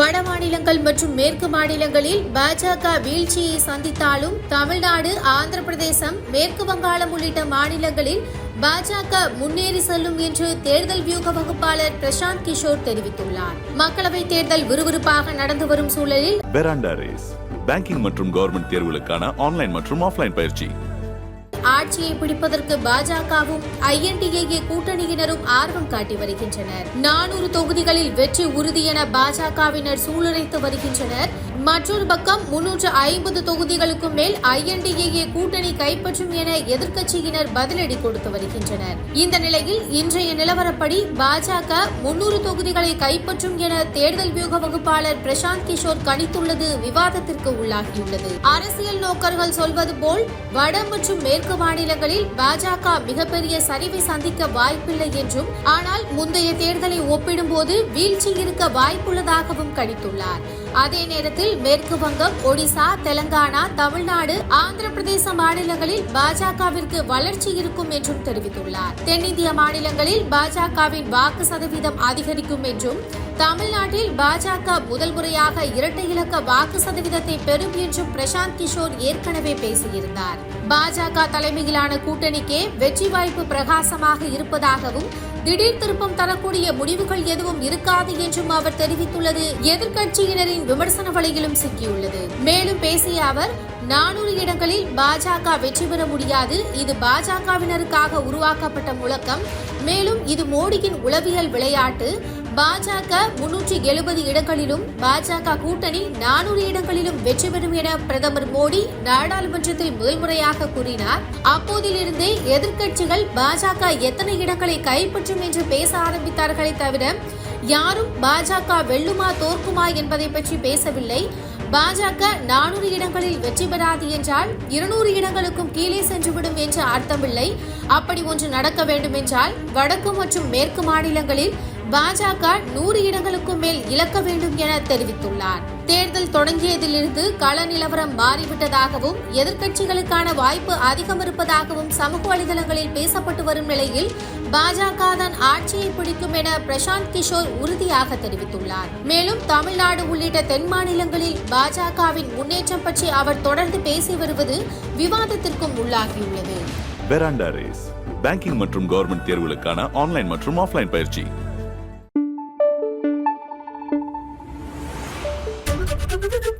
வட மாநிலங்கள் மற்றும் மேற்கு மாநிலங்களில் பாஜக வீழ்ச்சியை சந்தித்தாலும் தமிழ்நாடு ஆந்திர பிரதேசம் மேற்கு வங்காளம் உள்ளிட்ட மாநிலங்களில் பாஜக முன்னேறி செல்லும் என்று தேர்தல் வியூக வகுப்பாளர் பிரசாந்த் கிஷோர் தெரிவித்துள்ளார். மக்களவைத் தேர்தல் விறுவிறுப்பாக நடந்து வரும் சூழலில் ரேஸ் பேங்கிங் மற்றும் கவர்மெண்ட் தேர்வுகளுக்கான ஆன்லைன் மற்றும் ஆஃப்லைன் பயிற்சி. ஆட்சியை பிடிப்பதற்கு பாஜகவும் ஐஎன்டிஏ கூட்டணியினரும் ஆர்வம் காட்டி வருகின்றனர். நானூறு தொகுதிகளில் வெற்றி உறுதி என பாஜகவினர் சூளுரைத்து வருகின்றனர். மற்றொரு பக்கம் முன்னூற்று ஐம்பது தொகுதிகளுக்கும் மேல் ஐஎன்டிஏ கூட்டணி கைப்பற்றும் என எதிர்க்கட்சியினர் பதிலடி கொடுத்து வருகின்றனர். இந்த நிலையில் இன்றைய நிலவரப்படி பாஜக முன்னூறு தொகுதிகளை கைப்பற்றும் என தேர்தல் வியூக வகுப்பாளர் பிரசாந்த் கிஷோர் கணித்துள்ளது விவாதத்திற்கு உள்ளாகியுள்ளது. அரசியல் நோக்கர்கள் சொல்வது போல் வட மற்றும் மேற்கு மாநிலங்களில் பாஜக மிகப்பெரிய சரிவை சந்திக்க வாய்ப்பில்லை என்றும் ஆனால் முந்தைய தேர்தலை ஒப்பிடும்போது வீழ்ச்சி இருக்க வாய்ப்புள்ளதாகவும் கணித்துள்ளார். அதே நேரத்தில் மேற்கு வங்கம் ஒடிசா தெலங்கானா தமிழ்நாடு ஆந்திர பிரதேச மாநிலங்களில் பாஜகவிற்கு வளர்ச்சி இருக்கும் என்றும் தெரிவித்துள்ளார். தென்னிந்திய மாநிலங்களில் பாஜகவின் வாக்கு சதவீதம் அதிகரிக்கும் என்றும் தமிழ்நாட்டில் பாஜக முதல் முறையாக இரட்டை இலக்க வாக்கு சதவீதத்தை பெறும் என்றும் பிரசாந்த் கிஷோர் ஏற்கனவே பேசியிருந்தார். பாஜக தலைமையிலான கூட்டணிக்கே வெற்றி வாய்ப்பு பிரகாசமாக இருப்பதாகவும் திடீர் திருப்பம் தரக்கூடிய முடிவுகள் எதுவும் இருக்காது என்றும் அவர் தெரிவித்துள்ளது. எதிர்க்கட்சியினரின் விமர்சன வலையிலும் சிக்கியுள்ளது. மேலும் பேசிய அவர் நானூறு இடங்களில் பாஜக வெற்றி பெற முடியாது. இது பாஜகவினருக்காக உருவாக்கப்பட்ட முழக்கம். மேலும் இது மோடியின் உளவியல் விளையாட்டு. பாஜக முன்னூற்றி எழுபது இடங்களிலும் பாஜக கூட்டணி நானூறு இடங்களிலும் வெற்றி பெறும் என பிரதமர் மோடி நாடாளுமன்றத்தில் முதல் முறையாக கூறினார். அப்போதிலிருந்தே எதிர்க்கட்சிகள் பாஜக எத்தனை இடங்களை கைப்பற்றும் என்று பேச ஆரம்பித்தார்களே தவிர யாரும் பாஜக வெல்லுமா தோற்குமா என்பதை பற்றி பேசவில்லை. பாஜக நானூறு இடங்களில் வெற்றி பெறாது என்றால் இருநூறு இடங்களுக்கும் கீழே சென்றுவிடும் என்று அர்த்தமில்லை. அப்படி ஒன்று நடக்க வேண்டும் என்றால் வடக்கு மற்றும் மேற்கு மாநிலங்களில் பாஜக நூறு இடங்களுக்கும் மேல் இழக்க வேண்டும் என தெரிவித்துள்ளார். தேர்தல் தொடங்கியதிலிருந்து கள நிலவரம் மாறிவிட்டதாகவும் எதிர்க்கட்சிகளுக்கான வாய்ப்பு அதிகம் இருப்பதாகவும் சமூக வலைதளங்களில் பேசப்பட்டு வரும் நிலையில் பாஜக தான் ஆட்சியை பிடிக்கும் என பிரசாந்த் கிஷோர் உறுதியாக தெரிவித்துள்ளார். மேலும் தமிழ்நாடு உள்ளிட்ட தென் மாநிலங்களில் பாஜகவின் முன்னேற்றம் பற்றி அவர் தொடர்ந்து பேசி வருவது விவாதத்திற்கும் உள்ளாகியுள்ளது. ரேஸ் பேங்கிங் மற்றும் கவர்மெண்ட் தேர்வுகளுக்கான ஆன்லைன் மற்றும் ஆஃப்லைன் பயிற்சி. Thank you.